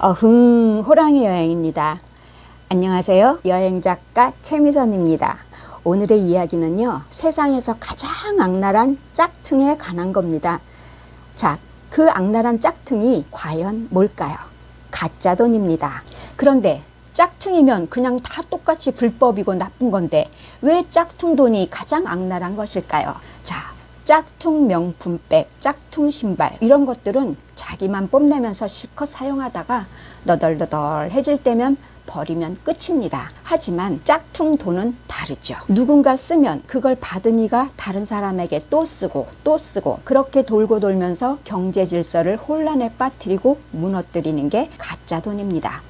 어흥 호랑이 여행입니다. 안녕하세요. 여행 작가 최미선입니다. 오늘의 이야기는요. 세상에서 가장 악랄한 짝퉁에 관한 겁니다. 자, 그 악랄한 짝퉁이 과연 뭘까요? 가짜 돈입니다. 그런데 짝퉁이면 그냥 다 똑같이 불법이고 나쁜 건데 왜 짝퉁 돈이 가장 악랄한 것일까요? 자, 짝퉁 명품백, 짝퉁 신발 이런 것들은 자기만 뽐내면서 실컷 사용하다가 너덜너덜해질 때면 버리면 끝입니다. 하지만 짝퉁 돈은 다르죠. 누군가 쓰면 그걸 받은 이가 다른 사람에게 또 쓰고 또 쓰고 그렇게 돌고 돌면서 경제 질서를 혼란에 빠뜨리고 무너뜨리는 게 가짜 돈입니다.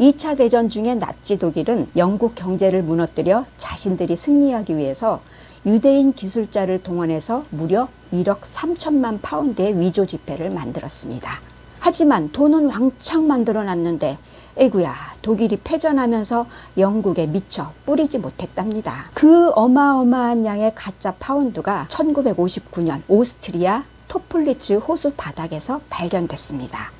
2차 대전 중에 나치 독일은 영국 경제를 무너뜨려 자신들이 승리하기 위해서 유대인 기술자를 동원해서 무려 1억 3천만 파운드의 위조 지폐를 만들었습니다. 하지만 돈은 왕창 만들어 놨는데 에구야 독일이 패전하면서 영국에 미쳐 뿌리지 못했답니다. 그 어마어마한 양의 가짜 파운드가 1959년 오스트리아 토플리츠 호수 바닥에서 발견됐습니다.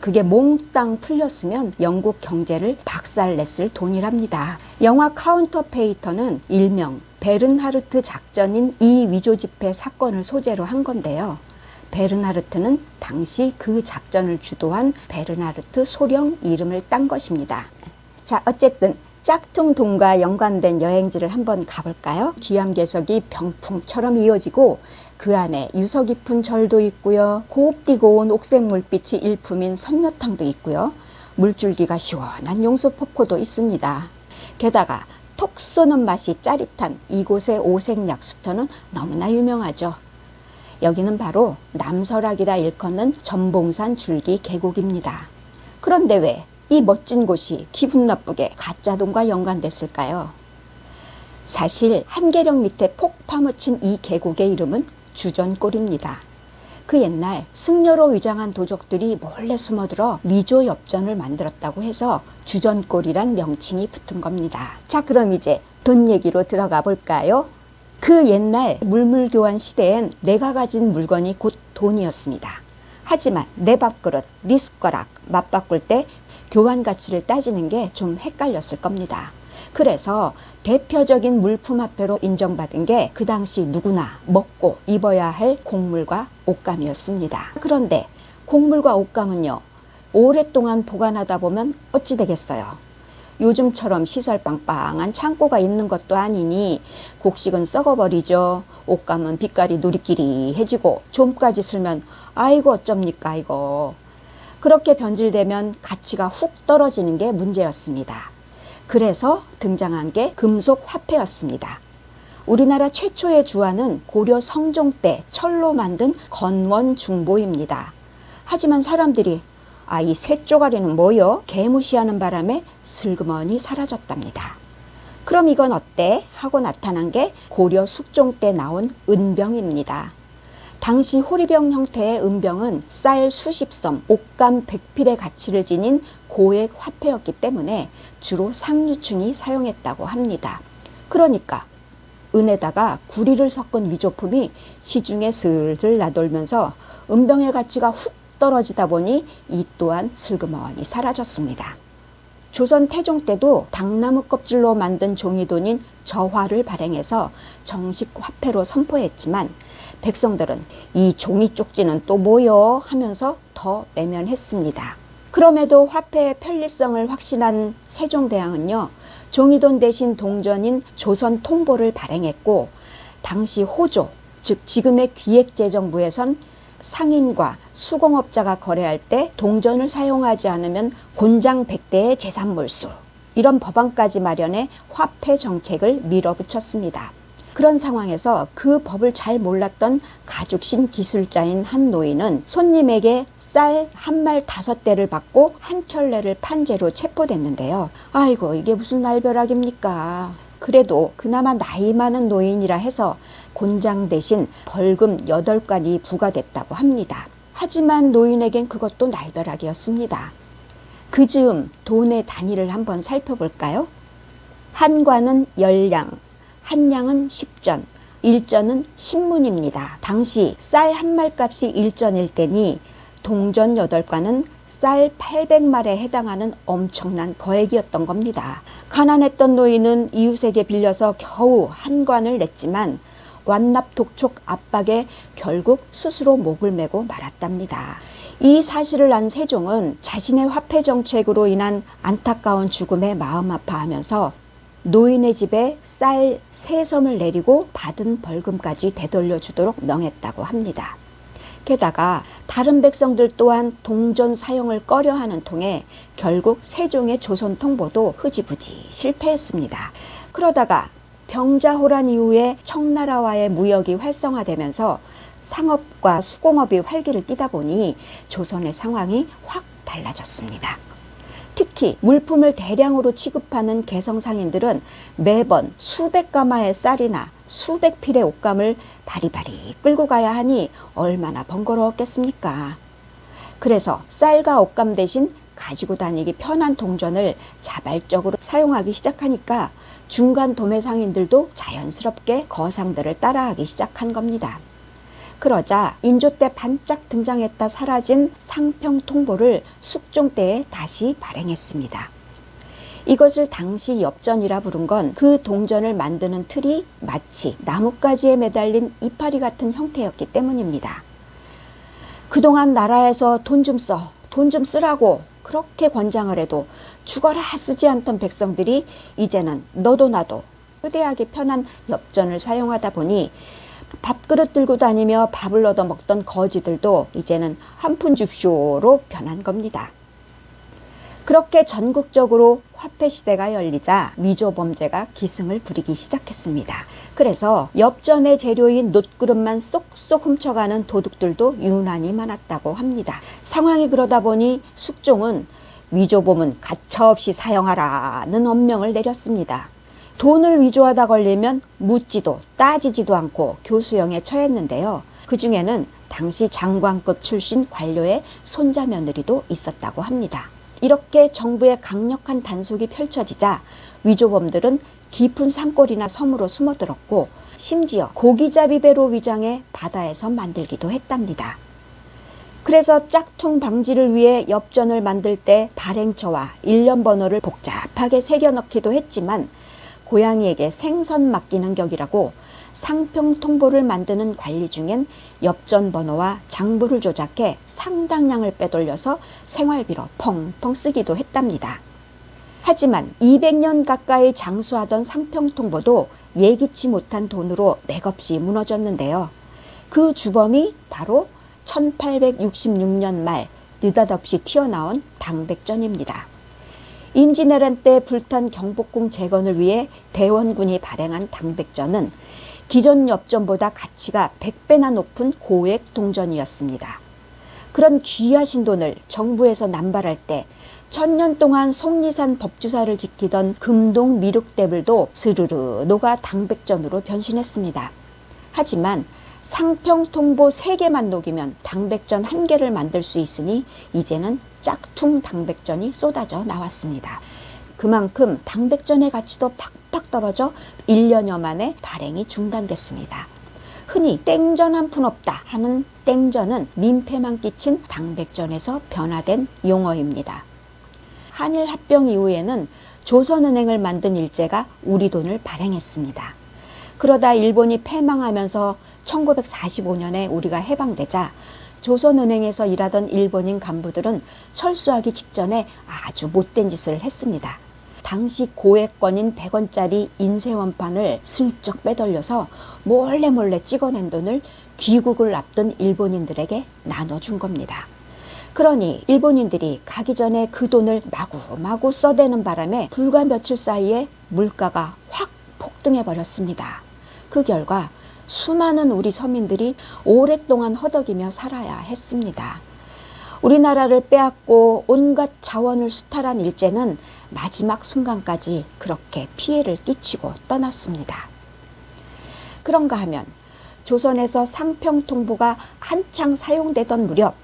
그게 몽땅 풀렸으면 영국 경제를 박살냈을 돈이랍니다. 영화 카운터페이터는 일명 베른하르트 작전인 이 위조 지폐 사건을 소재로 한 건데요. 베른하르트는 당시 그 작전을 주도한 베른하르트 소령 이름을 딴 것입니다. 자, 어쨌든 짝퉁 돈과 연관된 여행지를 한번 가볼까요? 기암괴석이 병풍처럼 이어지고 그 안에 유서 깊은 절도 있고요. 곱디고 온 옥색 물빛이 일품인 선녀탕도 있고요. 물줄기가 시원한 용수 폭포도 있습니다. 게다가 톡 쏘는 맛이 짜릿한 이곳의 오색 약수터는 너무나 유명하죠. 여기는 바로 남설악이라 일컫는 전봉산 줄기 계곡입니다. 그런데 왜 이 멋진 곳이 기분 나쁘게 가짜 돈과 연관됐을까요? 사실 한계령 밑에 폭 파묻힌 이 계곡의 이름은 주전골입니다. 그 옛날 승려로 위장한 도적들이 몰래 숨어들어 위조 엽전을 만들었다고 해서 주전골이란 명칭이 붙은 겁니다. 자, 그럼 이제 돈 얘기로 들어가 볼까요? 그 옛날 물물교환 시대엔 내가 가진 물건이 곧 돈이었습니다. 하지만 내 밥그릇, 네 숟가락 맞바꿀 때 교환 가치를 따지는 게 좀 헷갈렸을 겁니다. 그래서 대표적인 물품 화폐로 인정받은 게 그 당시 누구나 먹고 입어야 할 곡물과 옷감이었습니다. 그런데 곡물과 옷감은요, 오랫동안 보관하다 보면 어찌 되겠어요? 요즘처럼 시설 빵빵한 창고가 있는 것도 아니니 곡식은 썩어버리죠. 옷감은 빛깔이 누리끼리 해지고 좀까지 쓸면 아이고 어쩝니까 이거. 그렇게 변질되면 가치가 훅 떨어지는 게 문제였습니다. 그래서 등장한 게 금속 화폐였습니다. 우리나라 최초의 주화는 고려 성종 때 철로 만든 건원 중보입니다. 하지만 사람들이 아, 이 쇠쪼가리는 뭐요? 개무시하는 바람에 슬그머니 사라졌답니다. 그럼 이건 어때? 하고 나타난 게 고려 숙종 때 나온 은병입니다. 당시 호리병 형태의 은병은 쌀 수십 섬, 옷감 백필의 가치를 지닌 고액 화폐였기 때문에 주로 상류층이 사용했다고 합니다. 그러니까 은에다가 구리를 섞은 위조품이 시중에 슬슬 나돌면서 은병의 가치가 훅 떨어지다 보니 이 또한 슬그머니 사라졌습니다. 조선 태종 때도 당나무 껍질로 만든 종이돈인 저화를 발행해서 정식 화폐로 선포했지만 백성들은 이 종이 쪽지는 또 뭐요 하면서 더 매면했습니다. 그럼에도 화폐의 편리성을 확신한 세종대왕은요, 종이돈 대신 동전인 조선 통보를 발행했고, 당시 호조, 즉 지금의 기획재정부에선 상인과 수공업자가 거래할 때 동전을 사용하지 않으면 곤장 100대의 재산 몰수 이런 법안까지 마련해 화폐 정책을 밀어붙였습니다. 그런 상황에서 그 법을 잘 몰랐던 가죽신 기술자인 한 노인은 손님에게 쌀 한 말 다섯 대를 받고 한 켤레를 판 죄로 체포됐는데요. 아이고 이게 무슨 날벼락입니까? 그래도 그나마 나이 많은 노인이라 해서 곤장 대신 벌금 8간이 부과됐다고 합니다. 하지만 노인에겐 그것도 날벼락이었습니다. 그 즈음 돈의 단위를 한번 살펴볼까요? 한 관은 열량, 한 양은 10전, 1전은 신문입니다. 당시 쌀 한 말값이 1전일 때니 동전 8관은 쌀 800말에 해당하는 엄청난 거액이었던 겁니다. 가난했던 노인은 이웃에게 빌려서 겨우 한 관을 냈지만 완납 독촉 압박에 결국 스스로 목을 메고 말았답니다. 이 사실을 안 세종은 자신의 화폐 정책으로 인한 안타까운 죽음에 마음 아파하면서 노인의 집에 쌀 세 섬을 내리고 받은 벌금까지 되돌려 주도록 명했다고 합니다. 게다가 다른 백성들 또한 동전 사용을 꺼려하는 통에 결국 세종의 조선 통보도 흐지부지 실패했습니다. 그러다가 병자호란 이후에 청나라와의 무역이 활성화되면서 상업과 수공업이 활기를 띠다 보니 조선의 상황이 확 달라졌습니다. 특히 물품을 대량으로 취급하는 개성 상인들은 매번 수백 가마의 쌀이나 수백 필의 옷감을 바리바리 끌고 가야 하니 얼마나 번거로웠겠습니까? 그래서 쌀과 옷감 대신 가지고 다니기 편한 동전을 자발적으로 사용하기 시작하니까 중간 도매 상인들도 자연스럽게 거상들을 따라하기 시작한 겁니다. 그러자 인조 때 반짝 등장했다 사라진 상평 통보를 숙종 때에 다시 발행했습니다. 이것을 당시 엽전이라 부른 건 그 동전을 만드는 틀이 마치 나뭇가지에 매달린 이파리 같은 형태였기 때문입니다. 그동안 나라에서 돈 좀 써, 돈 좀 쓰라고 그렇게 권장을 해도 죽어라 쓰지 않던 백성들이 이제는 너도 나도 휴대하기 편한 엽전을 사용하다 보니 밥그릇 들고 다니며 밥을 얻어 먹던 거지들도 이제는 한푼 줍쇼로 변한 겁니다. 그렇게 전국적으로 화폐 시대가 열리자 위조 범죄가 기승을 부리기 시작했습니다. 그래서 엽전의 재료인 놋그릇만 쏙쏙 훔쳐가는 도둑들도 유난히 많았다고 합니다. 상황이 그러다 보니 숙종은 위조범은 가차없이 사용하라는 엄명을 내렸습니다. 돈을 위조하다 걸리면 묻지도 따지지도 않고 교수형에 처했는데요. 그 중에는 당시 장관급 출신 관료의 손자 며느리도 있었다고 합니다. 이렇게 정부의 강력한 단속이 펼쳐지자 위조범들은 깊은 산골이나 섬으로 숨어들었고 심지어 고기잡이 배로 위장해 바다에서 만들기도 했답니다. 그래서 짝퉁 방지를 위해 엽전을 만들 때 발행처와 일련 번호를 복잡하게 새겨 넣기도 했지만 고양이에게 생선 맡기는 격이라고 상평 통보를 만드는 관리 중엔 엽전 번호와 장부를 조작해 상당량을 빼돌려서 생활비로 펑펑 쓰기도 했답니다. 하지만 200년 가까이 장수하던 상평 통보도 예기치 못한 돈으로 맥없이 무너졌는데요. 그 주범이 바로 1866년 말 느닷없이 튀어나온 당백전입니다. 임진왜란 때 불탄 경복궁 재건을 위해 대원군이 발행한 당백전은 기존 엽전보다 가치가 100배나 높은 고액 동전이었습니다. 그런 귀하신 돈을 정부에서 남발할 때 천년 동안 속리산 법주사를 지키던 금동 미륵대불도 스르르 녹아 당백전으로 변신했습니다. 하지만 상평통보 3개만 녹이면 당백전 1개를 만들 수 있으니 이제는 짝퉁 당백전이 쏟아져 나왔습니다. 그만큼 당백전의 가치도 팍팍 떨어져 1년여 만에 발행이 중단됐습니다. 흔히 땡전 한 푼 없다 하는 땡전은 민폐만 끼친 당백전에서 변화된 용어입니다. 한일 합병 이후에는 조선은행을 만든 일제가 우리 돈을 발행했습니다. 그러다 일본이 패망하면서 1945년에 우리가 해방되자 조선은행에서 일하던 일본인 간부들은 철수하기 직전에 아주 못된 짓을 했습니다. 당시 고액권인 100원짜리 인쇄원판을 슬쩍 빼돌려서 몰래 몰래 찍어낸 돈을 귀국을 앞둔 일본인들에게 나눠준 겁니다. 그러니 일본인들이 가기 전에 그 돈을 마구마구 써대는 바람에 불과 며칠 사이에 물가가 확 폭등해 버렸습니다. 그 결과 수많은 우리 서민들이 오랫동안 허덕이며 살아야 했습니다. 우리나라를 빼앗고 온갖 자원을 수탈한 일제는 마지막 순간까지 그렇게 피해를 끼치고 떠났습니다. 그런가 하면 조선에서 상평통보가 한창 사용되던 무렵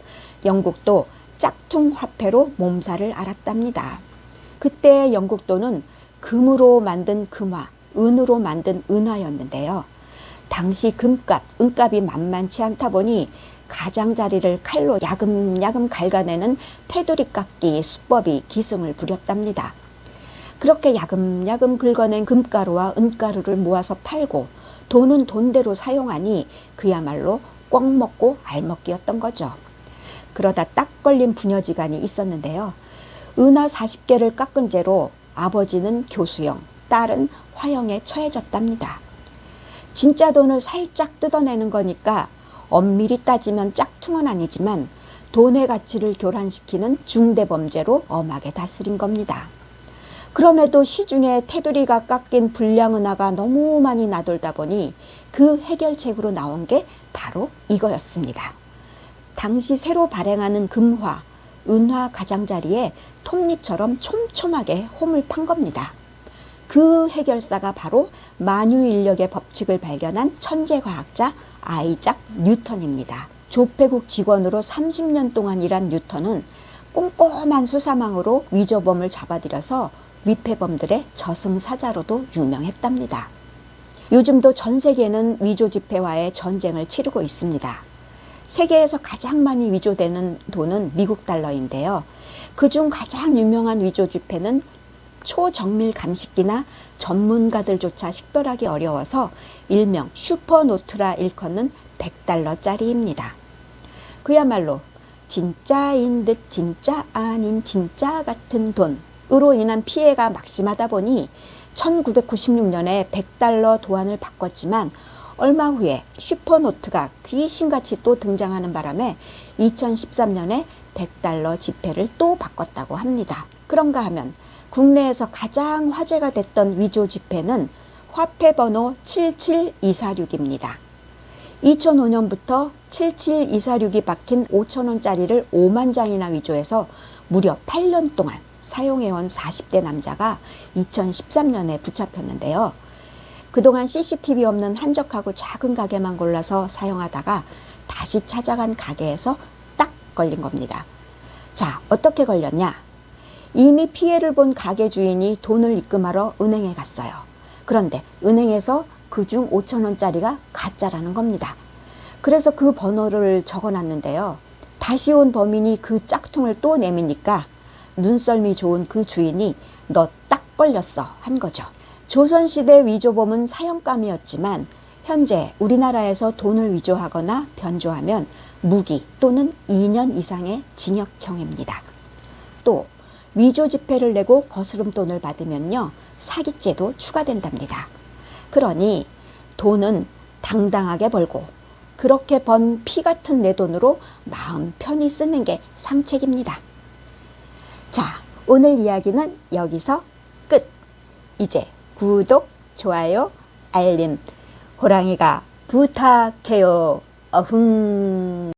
영국도 짝퉁 화폐로 몸살을 앓았답니다. 그때 영국 돈은 금으로 만든 금화, 은으로 만든 은화였는데요. 당시 금값, 은값이 만만치 않다 보니 가장자리를 칼로 야금야금 갉아내는 테두리 깎기 수법이 기승을 부렸답니다. 그렇게 야금야금 긁어낸 금가루와 은가루를 모아서 팔고 돈은 돈대로 사용하니 그야말로 꽉 먹고 알먹기였던 거죠. 그러다 딱 걸린 부녀지간이 있었는데요. 은하 40개를 깎은 죄로 아버지는 교수형, 딸은 화형에 처해졌답니다. 진짜 돈을 살짝 뜯어내는 거니까 엄밀히 따지면 짝퉁은 아니지만 돈의 가치를 교란시키는 중대범죄로 엄하게 다스린 겁니다. 그럼에도 시중에 테두리가 깎인 불량은하가 너무 많이 나돌다 보니 그 해결책으로 나온 게 바로 이거였습니다. 당시 새로 발행하는 금화, 은화 가장자리에 톱니처럼 촘촘하게 홈을 판 겁니다. 그 해결사가 바로 만유인력의 법칙을 발견한 천재 과학자 아이작 뉴턴입니다. 조폐국 직원으로 30년 동안 일한 뉴턴은 꼼꼼한 수사망으로 위조범을 잡아들여서 위패범들의 저승사자로도 유명했답니다. 요즘도 전 세계는 위조 지폐와의 전쟁을 치르고 있습니다. 세계에서 가장 많이 위조되는 돈은 미국 달러인데요. 그중 가장 유명한 위조 지폐는 초정밀 감식기나 전문가들조차 식별하기 어려워서 일명 슈퍼노트라 일컫는 100달러짜리입니다. 그야말로 진짜인 듯 진짜 아닌 진짜 같은 돈으로 인한 피해가 막심하다 보니 1996년에 100달러 도안을 바꿨지만 얼마 후에 슈퍼노트가 귀신같이 또 등장하는 바람에 2013년에 100달러 지폐를 또 바꿨다고 합니다. 그런가 하면 국내에서 가장 화제가 됐던 위조 지폐는 화폐 번호 77246입니다. 2005년부터 77246이 박힌 5천원짜리를 5만 장이나 위조해서 무려 8년 동안 사용해온 40대 남자가 2013년에 붙잡혔는데요. 그동안 CCTV 없는 한적하고 작은 가게만 골라서 사용하다가 다시 찾아간 가게에서 딱 걸린 겁니다. 자, 어떻게 걸렸냐? 이미 피해를 본 가게 주인이 돈을 입금하러 은행에 갔어요. 그런데 은행에서 그중 5천 원짜리가 가짜라는 겁니다. 그래서 그 번호를 적어놨는데요. 다시 온 범인이 그 짝퉁을 또 내미니까 눈썰미 좋은 그 주인이 너 딱 걸렸어 한 거죠. 조선시대 위조범은 사형감이었지만 현재 우리나라에서 돈을 위조하거나 변조하면 무기 또는 2년 이상의 징역형입니다. 또 위조 지폐를 내고 거스름 돈을 받으면요 사기죄도 추가된답니다. 그러니 돈은 당당하게 벌고 그렇게 번 피 같은 내 돈으로 마음 편히 쓰는 게 상책입니다. 자, 오늘 이야기는 여기서 끝. 이제 구독, 좋아요, 알림, 호랑이가 부탁해요. 어흥.